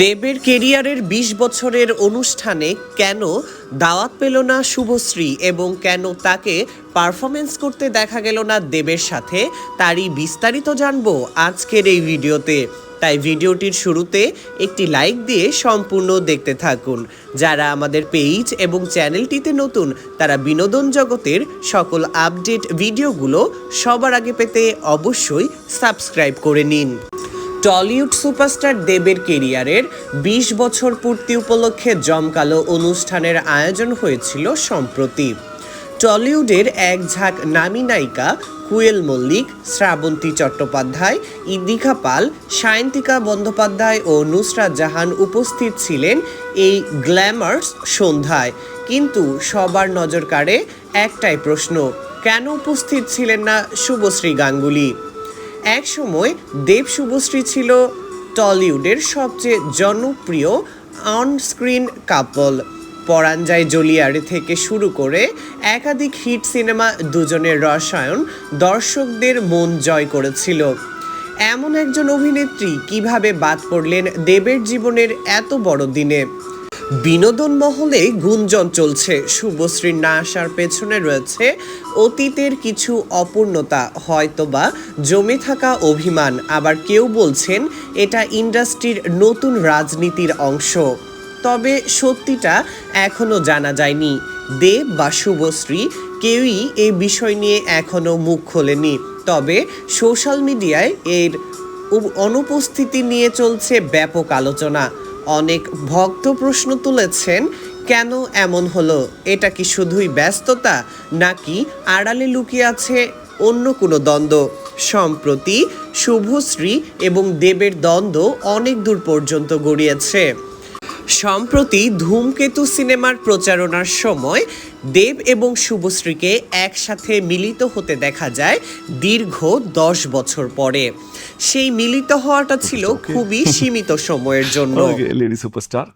দেবের কেরিয়ারের ২০ বছরের অনুষ্ঠানে কেন দাওয়াত পেল না শুভশ্রী এবং কেন তাকে পারফরমেন্স করতে দেখা গেল না দেবের সাথে, তারই বিস্তারিত জানব আজকের এই ভিডিওতে। তাই ভিডিওটির শুরুতে একটি লাইক দিয়ে সম্পূর্ণ দেখতে থাকুন। যারা আমাদের পেজ এবং চ্যানেলটিতে নতুন, তারা বিনোদন জগতের সকল আপডেট ভিডিওগুলো সবার আগে পেতে অবশ্যই সাবস্ক্রাইব করে নিন। টলিউড সুপারস্টার দেবের কেরিয়ারের ২০ বছর পূর্তি উপলক্ষে জমকালো অনুষ্ঠানের আয়োজন হয়েছিল সম্প্রতি। টলিউডের এক ঝাঁক নামী নায়িকা কুয়েল মল্লিক, শ্রাবন্তী চট্টোপাধ্যায় ইদিকা পাল, সায়ন্তিকা বন্দ্যোপাধ্যায় ও নুসরাত জাহান উপস্থিত ছিলেন এই গ্ল্যামার্স সন্ধ্যায়। কিন্তু সবার নজর কাড়ে একটাই প্রশ্ন, কেন উপস্থিত ছিলেন না শুভশ্রী গাঙ্গুলি? এক সময় দেব শুভশ্রী ছিল টলিউডের সবচেয়ে জনপ্রিয় অনস্ক্রিন কাপল। পরাঞ্জায় জলিয়ার থেকে শুরু করে একাধিক হিট সিনেমা দুজনের রসায়ন দর্শকদের মন জয় করেছিল। এমন একজন অভিনেত্রী কীভাবে বাদ পড়লেন দেবের জীবনের এত বড় দিনে? বিনোদন মহলে গুঞ্জন চলছে। শুভশ্রীর না আসার পেছনে রয়েছে অতীতের কিছু অপূর্ণতা, হয়তোবা জমে থাকা অভিমান। আবার কেউ বলছেন, এটা ইন্ডাস্ট্রির নতুন রাজনীতির অংশ। তবে সত্যিটা এখনও জানা যায়নি। দেব বা শুভশ্রী কেউই এই বিষয় নিয়ে এখনও মুখ খোলেনি। তবে সোশ্যাল মিডিয়ায় এর অনুপস্থিতি নিয়ে চলছে ব্যাপক আলোচনা। অনেক ভক্ত প্রশ্ন তুলেছেন, কেন এমন হলো? এটা কি শুধুই ব্যস্ততা, নাকি আড়ালে লুকিয়ে আছে অন্য কোনো দ্বন্দ্ব? সম্প্রতি শুভশ্রী এবং দেবের দ্বন্দ্ব অনেক দূর পর্যন্ত গড়িয়েছে। সম্প্রতি ধূমকেতু সিনেমার প্রচারণার সময় দেব এবং শুভশ্রীকে একসাথে মিলিত হতে দেখা যায় দীর্ঘ দশ বছর পরে। সেই মিলিত হওয়াটা ছিল খুবই সীমিত সময়ের জন্য। লেডি সুপারস্টার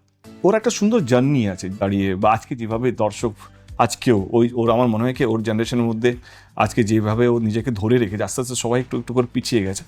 ওর একটা সুন্দর জার্নি আছে দাঁড়িয়ে বা আজকে যেভাবে দর্শক আজকেও ওই ওর আমার মনে হয় কি ওর জেনারেশনের মধ্যে আজকে যেভাবে ও নিজেকে ধরে রেখেছে আস্তে আস্তে সবাই একটু একটু করে পিছিয়ে গেছে।